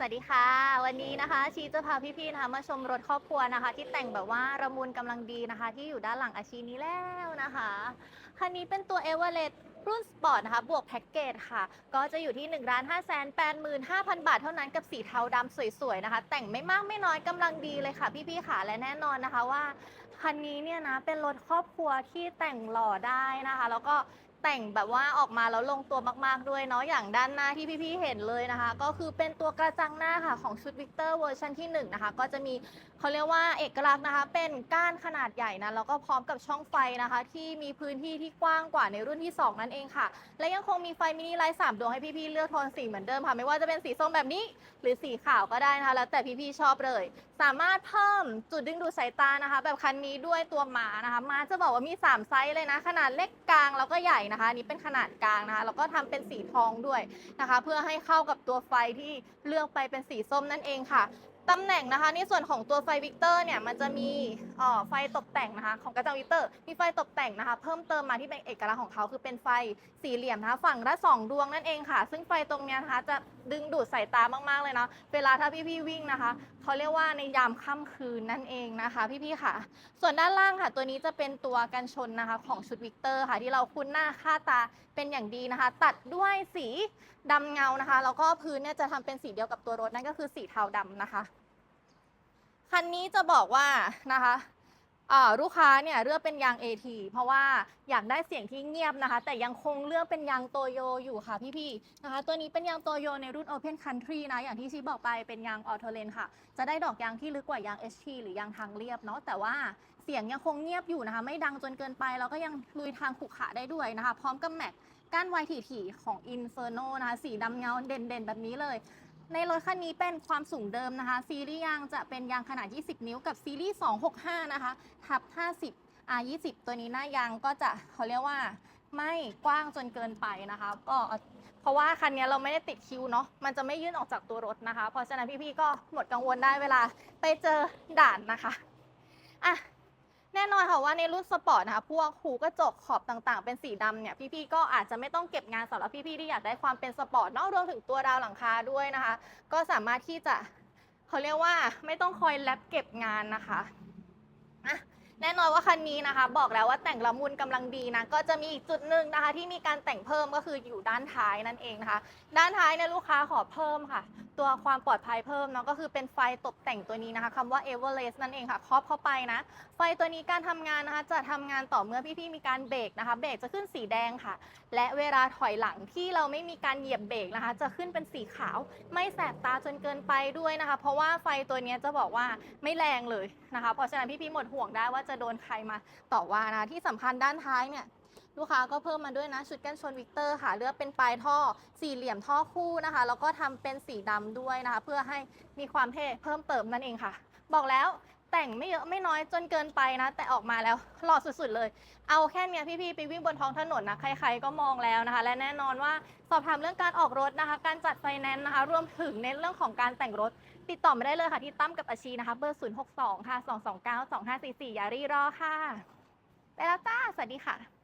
สวัสดีค่ะ วันนี้นะคะชีจะพาพี่ๆนะคะมาชมรถครอบครัวนะคะ ที่แต่งแบบว่าระมุนกำลังดีนะคะ ที่อยู่ด้านหลังอาชีนี้แล้วนะคะคันนี้เป็นตัว e v e r e s t รุ่นสปอร์ตนะคะ บวกแพ็กเกจค่ะ ก็จะอยู่ที่1 5 8 5 0 0 0บาทเท่านั้นกับสีเทาดำสวยๆนะคะ แต่งไม่มากไม่น้อยกำลังดีเลยค่ะ พี่ๆค่ะและแน่นอนนะคะว่าคันนี้เนี่ยนะเป็นรถครอบครัวที่แต่งหล่อได้นะคะ แล้วก็ แต่งแบบว่าออกมาแล้วลงตัวมากๆด้วยเนาะอย่างด้านหน้าที่พี่ๆเห็นเลยนะคะ ก็คือเป็นตัวกระจังหน้าค่ะของชุดวิกเตอร์เวอร์ชันที่1นะคะก็จะมีเขาเรียกว่าเอกลักษณ์นะคะ เป็นก้านขนาดใหญ่นะแล้วก็พร้อมกับช่องไฟนะคะ ที่มีพื้นที่ที่กว้างกว่าในรุ่นที่ 2 นั่นเองค่ะ และยังคงมีไฟมินิไลท์สามดวงให้พี่ๆเลือกโทนสีเหมือนเดิมค่ะ ไม่ว่าจะเป็นสีส้มแบบนี้ หรือสีขาวก็ได้นะคะ แล้วแต่พี่ๆชอบเลย สามารถเพิ่มจุดดึงดูดสายตานะคะ แบบคันนี้ด้วยตัวหมานะคะหมาจะบอกว่ามี 3 ไซส์เลยนะ ขนาดเล็กกลางแล้วก็ใหญ่นะคะอันนี้เป็นขนาดกลางนะคะแล้วก็ทำเป็นสีทองด้วยนะคะ เพื่อให้เข้ากับตัวไฟที่เลือกไปเป็นสีส้มนั่นเองค่ะตำแหน่งนะคะในส่วนของตัวไฟวิกเตอร์เนี่ยมันจะมีออไฟตกแต่งนะคะ ของกระจังวิกเตอร์ มีไฟตกแต่งนะคะ เพิ่มเติมมาที่เป็นเอกลักษณ์ของเขาคือเป็นไฟสี่เหลี่ยมนะคะ ฝั่งละสองดวงนั่นเองค่ะ ซึ่งไฟตรงเนี้ยนะคะจะ ดึงดูดสายตามากๆเลยนะเวลาถ้าพี่ๆวิ่งนะคะเขาเรียกว่าในยามค่ำคืนนั่นเองนะคะ พี่ๆค่ะ ส่วนด้านล่างค่ะตัวนี้จะเป็นตัวกันชนนะคะของชุดวิกเตอร์ค่ะ ที่เราคุ้นหน้าค่าตาเป็นอย่างดีนะคะ ตัดด้วยสีดำเงานะคะ แล้วก็พื้นเนี่ยจะทำเป็นสีเดียวกับตัวรถนั่นก็คือสีเทาดำนะคะ คันนี้จะบอกว่านะคะ ลูกค้าเนี่ยเลือกเป็นยาง AT เพราะว่าอยากได้เสียงที่เงียบนะคะ แต่ยังคงเลือกเป็นยางโตโยอยู่ค่ะพี่ๆนะคะ ตัวนี้เป็นยางโตโยในรุ่น Open Country นะ อย่างที่ชีบอกไปเป็นยางออโตเลนค่ะ จะได้ดอกยางที่ลึกกว่ายาง HT หรือยางทางเรียบเนาะแต่ว่าเสียงยังคงเงียบอยู่นะคะ ไม่ดังจนเกินไปแล้วก็ยังลุยทางขรุขระได้ด้วยนะคะ พร้อมกับแม็กก้านไวถี่ๆของ Inferno นะคะสีดำเงาเด่นๆ แบบนี้เลย ในรถคันนี้เป็นความสูงเดิมนะคะ ซีรีส์ยางจะเป็นยางขนาด 20 นิ้วกับซีรีส์ 265 นะคะ ทับ 50 R 20 ตัวนี้หน้ายางก็จะเขาเรียกว่าไม่กว้างจนเกินไปนะคะก็เพราะว่าคันนี้เราไม่ได้ติดคิวเนาะมันจะไม่ยื่นออกจากตัวรถนะคะ เพราะฉะนั้นพี่ๆก็หมดกังวลได้เวลาไปเจอด่านนะคะอะ แน่นอนค่ะว่าในรุ่นสปอร์ตนะคะพวกหูกระจกขอบต่างๆ เป็นสีดำเนี่ยพี่ๆก็อาจจะไม่ต้องเก็บงานสำหรับพี่ๆที่อยากได้ความเป็นสปอร์ตนอกรวมถึงตัวดาวหลังคาด้วยนะคะ ก็สามารถที่จะเขาเรียกว่าไม่ต้องคอยแลบเก็บงานนะคะอะแน่นอนว่าคันนี้นะคะ บอกแล้วว่าแต่งละมุนกำลังดีนะก็จะมีอีกจุดหนึ่งนะคะ ที่มีการแต่งเพิ่มก็คืออยู่ด้านท้ายนั่นเองนะคะ ด้านท้ายเนี่ยลูกค้าขอเพิ่มค่ะ ตัวความปลอดภัยเพิ่มเนาะก็คือเป็นไฟตกแต่งตัวนี้นะคะคำว่า Everest นั่นเองค่ะครอบเข้าไปนะ ไฟตัวนี้การทำงานนะคะ จะทำงานต่อเมื่อพี่ๆมีการเบรกนะคะเบรกจะขึ้นสีแดงค่ะ และเวลาถอยหลังที่เราไม่มีการเหยียบเบรกนะคะ จะขึ้นเป็นสีขาว ไม่แสบตาจนเกินไปด้วยนะคะ เพราะว่าไฟตัวนี้จะบอกว่าไม่แรงเลยนะคะ เพราะฉะนั้นพี่ๆหมดห่วงได้ว่าจะโดนใครมาต่อว่านะที่สำคัญด้านท้ายเนี่ย ลูกค้าก็เพิ่มมาด้วยนะ ชุดกันชนวิกเตอร์ค่ะ เลือกเป็นปลายท่อสี่เหลี่ยมท่อคู่นะคะ แล้วก็ทำเป็นสีดำด้วยนะคะ เพื่อให้มีความเท่เพิ่มเติมนั่นเองค่ะ บอกแล้วแต่งไม่เยอะไม่น้อยจนเกินไปนะ แต่ออกมาแล้วหล่อสุดๆเลย เอาแค่เนี้ยพี่ๆไปวิ่งบนท้องถนนนะใครๆก็มองแล้วนะคะ และแน่นอนว่าสอบถามเรื่องการออกรถนะคะ การจัดไฟแนนซ์นะคะ รวมถึงในเรื่องของการแต่งรถ ติดต่อมาได้เลยค่ะที่ตั้มกับอาชีนะคะ เบอร์ 062 ค่ะ 229 2544อย่ารีรอค่ะ ไปแล้วจ้า สวัสดีค่ะ